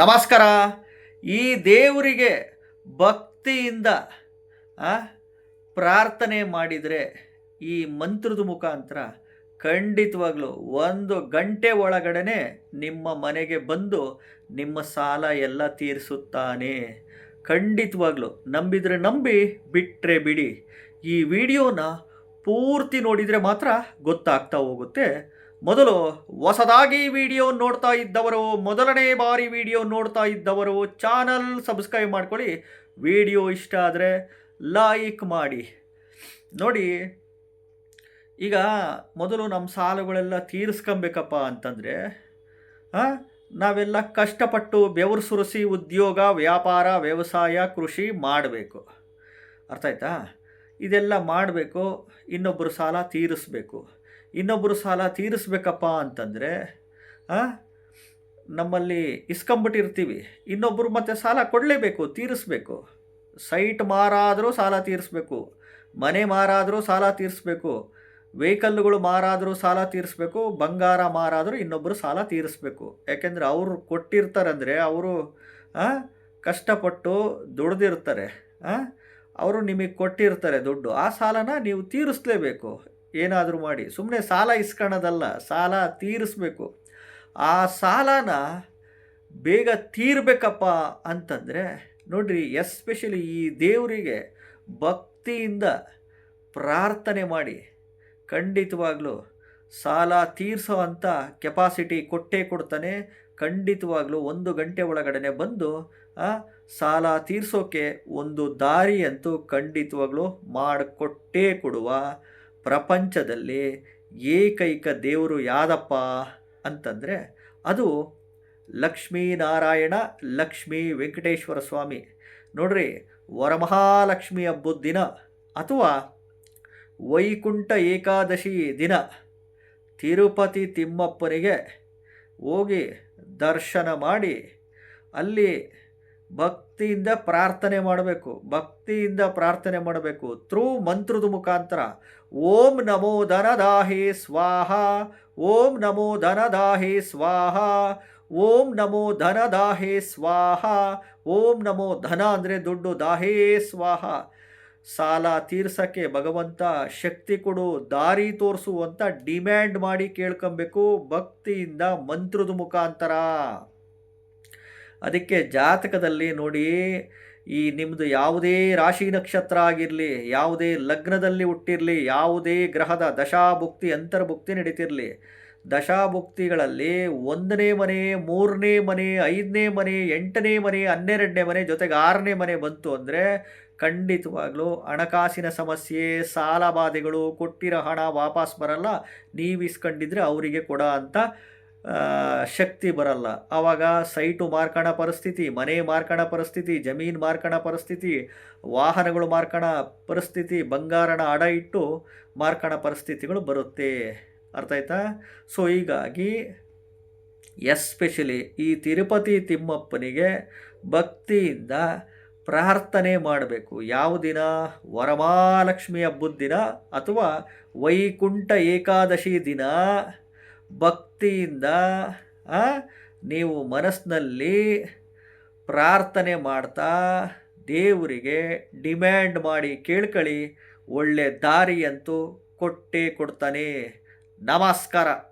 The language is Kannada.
ನಮಸ್ಕಾರ. ಈ ದೇವರಿಗೆ ಭಕ್ತಿಯಿಂದ ಪ್ರಾರ್ಥನೆ ಮಾಡಿದರೆ ಈ ಮಂತ್ರದ ಮುಖಾಂತರ ಖಂಡಿತವಾಗ್ಲೂ ಒಂದು ಗಂಟೆ ಒಳಗಡೆ ನಿಮ್ಮ ಮನೆಗೆ ಬಂದು ನಿಮ್ಮ ಸಾಲ ಎಲ್ಲ ತೀರಿಸುತ್ತಾನೆ. ಖಂಡಿತವಾಗ್ಲೂ ನಂಬಿದರೆ ನಂಬಿ ಬಿಟ್ಟರೆ ಬಿಡಿ. ಈ ವಿಡಿಯೋನ ಪೂರ್ತಿ ನೋಡಿದರೆ ಮಾತ್ರ ಗೊತ್ತಾಗ್ತಾ ಹೋಗುತ್ತೆ. ಮೊದಲು ಹೊಸದಾಗಿ ವಿಡಿಯೋ ನೋಡ್ತಾ ಇದ್ದವರು, ಮೊದಲನೇ ಬಾರಿ ವಿಡಿಯೋ ನೋಡ್ತಾ ಇದ್ದವರು ಚಾನಲ್ ಸಬ್ಸ್ಕ್ರೈಬ್ ಮಾಡ್ಕೊಳ್ಳಿ. ವಿಡಿಯೋ ಇಷ್ಟ ಆದರೆ ಲೈಕ್ ಮಾಡಿ. ನೋಡಿ, ಈಗ ಮೊದಲು ನಮ್ಮ ಸಾಲುಗಳೆಲ್ಲ ತೀರಿಸ್ಕೊಬೇಕಪ್ಪ ಅಂತಂದರೆ ನಾವೆಲ್ಲ ಕಷ್ಟಪಟ್ಟು ಬೆವರು ಸುರಿಸಿ ಉದ್ಯೋಗ, ವ್ಯಾಪಾರ, ವ್ಯವಸಾಯ, ಕೃಷಿ ಮಾಡಬೇಕು. ಅರ್ಥ ಆಯ್ತಾ? ಇದೆಲ್ಲ ಮಾಡಬೇಕು ಇನ್ನೊಬ್ಬರು ಸಾಲ ತೀರಿಸ್ಬೇಕು. ಇನ್ನೊಬ್ಬರು ಸಾಲ ತೀರಿಸ್ಬೇಕಪ್ಪ ಅಂತಂದರೆ ನಮ್ಮಲ್ಲಿ ಇಸ್ಕೊಂಬಿಟ್ಟಿರ್ತೀವಿ ಇನ್ನೊಬ್ಬರು ಮತ್ತೆ ಸಾಲ ಕೊಡಲೇಬೇಕು, ತೀರಿಸ್ಬೇಕು. ಸೈಟ್ ಮಾರಾದರೂ ಸಾಲ ತೀರಿಸ್ಬೇಕು. ಮನೆ ಮಾರಾದರೂ ಸಾಲ ತೀರಿಸ್ಬೇಕು. ವೆಹಿಕಲ್ಗಳು ಮಾರಾದರೂ ಸಾಲ ತೀರಿಸ್ಬೇಕು. ಬಂಗಾರ ಮಾರಾದರೂ ಇನ್ನೊಬ್ಬರು ಸಾಲ ತೀರಿಸ್ಬೇಕು. ಯಾಕೆಂದರೆ ಅವರು ಕೊಟ್ಟಿರ್ತಾರಂದರೆ ಅವರು ಕಷ್ಟಪಟ್ಟು ದುಡ್ದಿರ್ತಾರೆ. ಅವರು ನಿಮಗೆ ಕೊಟ್ಟಿರ್ತಾರೆ ದುಡ್ಡು. ಆ ಸಾಲನ ನೀವು ತೀರಿಸ್ಲೇಬೇಕು. ಏನಾದರೂ ಮಾಡಿ ಸುಮ್ಮನೆ ಸಾಲ ಇಸ್ಕೊಳ್ಳೋದಲ್ಲ ಸಾಲ ತೀರಿಸ್ಬೇಕು. ಆ ಸಾಲನ ಬೇಗ ತೀರ್ಬೇಕಪ್ಪ ಅಂತಂದರೆ, ನೋಡಿರಿ, ಎಸ್ಪೆಷಲಿ ಈ ದೇವರಿಗೆ ಭಕ್ತಿಯಿಂದ ಪ್ರಾರ್ಥನೆ ಮಾಡಿ, ಖಂಡಿತವಾಗಲೂ ಸಾಲ ತೀರಿಸೋ ಅಂಥ ಕೆಪಾಸಿಟಿ ಕೊಟ್ಟೇ ಕೊಡ್ತಾನೆ, ಖಂಡಿತವಾಗಲೂ ಒಂದು ಗಂಟೆ ಒಳಗಡೆ ಬಂದು ಸಾಲ ತೀರಿಸೋಕೆ ಒಂದು ದಾರಿ ಅಂತೂ ಖಂಡಿತವಾಗ್ಲೂ ಮಾಡಿಕೊಟ್ಟೇ ಕೊಡುವ ಪ್ರಪಂಚದಲ್ಲಿ ಏಕೈಕ ದೇವರು ಯಾದಪ್ಪ ಅಂತಂದರೆ ಅದು ಲಕ್ಷ್ಮೀನಾರಾಯಣ ಲಕ್ಷ್ಮೀ ವೆಂಕಟೇಶ್ವರ ಸ್ವಾಮಿ. ನೋಡ್ರಿ ವರಮಹಾಲಕ್ಷ್ಮಿ ಹಬ್ಬದ ದಿನ ಅಥವಾ ವೈಕುಂಠ ಏಕಾದಶಿ ದಿನ ತಿರುಪತಿ ತಿಮ್ಮಪ್ಪನಿಗೆ ಹೋಗಿ ದರ್ಶನ ಮಾಡಿ ಅಲ್ಲಿ ಭಕ್ತಿಯಿಂದ ಪ್ರಾರ್ಥನೆ ಮಾಡಬೇಕು, ಭಕ್ತಿಯಿಂದ ಪ್ರಾರ್ಥನೆ ಮಾಡಬೇಕು. ಥ್ರೂ ಮಂತ್ರದ ಮುಖಾಂತರ, ಓಂ ನಮೋ ಧನದಾಹಿ ಸ್ವಾಹ, ಓಂ ನಮೋ ಧನದಾಹಿ ಸ್ವಾಹ, ಓಂ ನಮೋ ಧನದಾಹಿ ಸ್ವಾಹ, ಓಂ ನಮೋ ಧನ ಅಂದರೆ ದುಡ್ಡು, ದಾಹೇ ಸ್ವಾಹ. ಸಾಲ ತೀರ್ಸಕ್ಕೆ ಭಗವಂತ ಶಕ್ತಿ ಕೊಡು, ದಾರಿ ತೋರಿಸು ಅಂತ ಡಿಮ್ಯಾಂಡ್ ಮಾಡಿ ಕೇಳ್ಕೊಬೇಕು ಭಕ್ತಿಯಿಂದ ಮಂತ್ರದ ಮುಖಾಂತರ. ಅದಕ್ಕೆ ಜಾತಕದಲ್ಲಿ ನೋಡಿ, ಈ ನಿಮ್ಮದು ಯಾವುದೇ ರಾಶಿ ನಕ್ಷತ್ರ ಆಗಿರಲಿ, ಯಾವುದೇ ಲಗ್ನದಲ್ಲಿ ಹುಟ್ಟಿರಲಿ, ಯಾವುದೇ ಗ್ರಹದ ದಶಾಭುಕ್ತಿ, ಅಂತರ್ಭುಕ್ತಿ ನಡೀತಿರಲಿ. ದಶಾಭುಕ್ತಿಗಳಲ್ಲಿ ಒಂದನೇ ಮನೆ, ಮೂರನೇ ಮನೆ, ಐದನೇ ಮನೆ, ಎಂಟನೇ ಮನೆ, ಹನ್ನೆರಡನೇ ಮನೆ ಜೊತೆಗೆ ಆರನೇ ಮನೆ ಬಂತು ಅಂದರೆ ಖಂಡಿತವಾಗ್ಲೂ ಹಣಕಾಸಿನ ಸಮಸ್ಯೆ, ಸಾಲ ಬಾಧೆಗಳು, ಕೊಟ್ಟಿರೋ ಹಣ ವಾಪಸ್ ಬರಲ್ಲ ನೀವು ಇಸ್ಕೊಂಡಿದ್ರೆ ಅವರಿಗೆ ಕೊಡ ಅಂತ ಶಕ್ತಿ ಬರಲ್ಲ. ಆವಾಗ ಸೈಟು ಮಾರ್ಕಣ ಪರಿಸ್ಥಿತಿ, ಮನೆ ಮಾರ್ಕಣ ಪರಿಸ್ಥಿತಿ, ಜಮೀನು ಮಾರ್ಕಣ ಪರಿಸ್ಥಿತಿ, ವಾಹನಗಳು ಮಾರ್ಕಣ ಪರಿಸ್ಥಿತಿ, ಬಂಗಾರನ ಅಡ ಇಟ್ಟು ಮಾರ್ಕಣ ಪರಿಸ್ಥಿತಿಗಳು ಬರುತ್ತೆ. ಅರ್ಥ ಆಯ್ತಾ? ಸೊ ಹೀಗಾಗಿ ಎಸ್ಪೆಷಲಿ ಈ ತಿರುಪತಿ ತಿಮ್ಮಪ್ಪನಿಗೆ ಭಕ್ತಿಯಿಂದ ಪ್ರಾರ್ಥನೆ ಮಾಡಬೇಕು. ಯಾವ ದಿನ? ವರಮಹಾಲಕ್ಷ್ಮಿ ಹಬ್ಬದ ದಿನ ಅಥವಾ ವೈಕುಂಠ ಏಕಾದಶಿ ದಿನ? ಭಕ್ತಿಯಿಂದ ನೀವು ಮನಸ್ಸಿನಲ್ಲಿ ಪ್ರಾರ್ಥನೆ ಮಾಡ್ತಾ ದೇವರಿಗೆ ಡಿಮ್ಯಾಂಡ್ ಮಾಡಿ ಕೇಳ್ಕೊಳ್ಳಿ ಒಳ್ಳೆ ದಾರಿ ಅಂತೂ ಕೊಟ್ಟೇ ಕೊಡ್ತಾನೆ. ನಮಸ್ಕಾರ.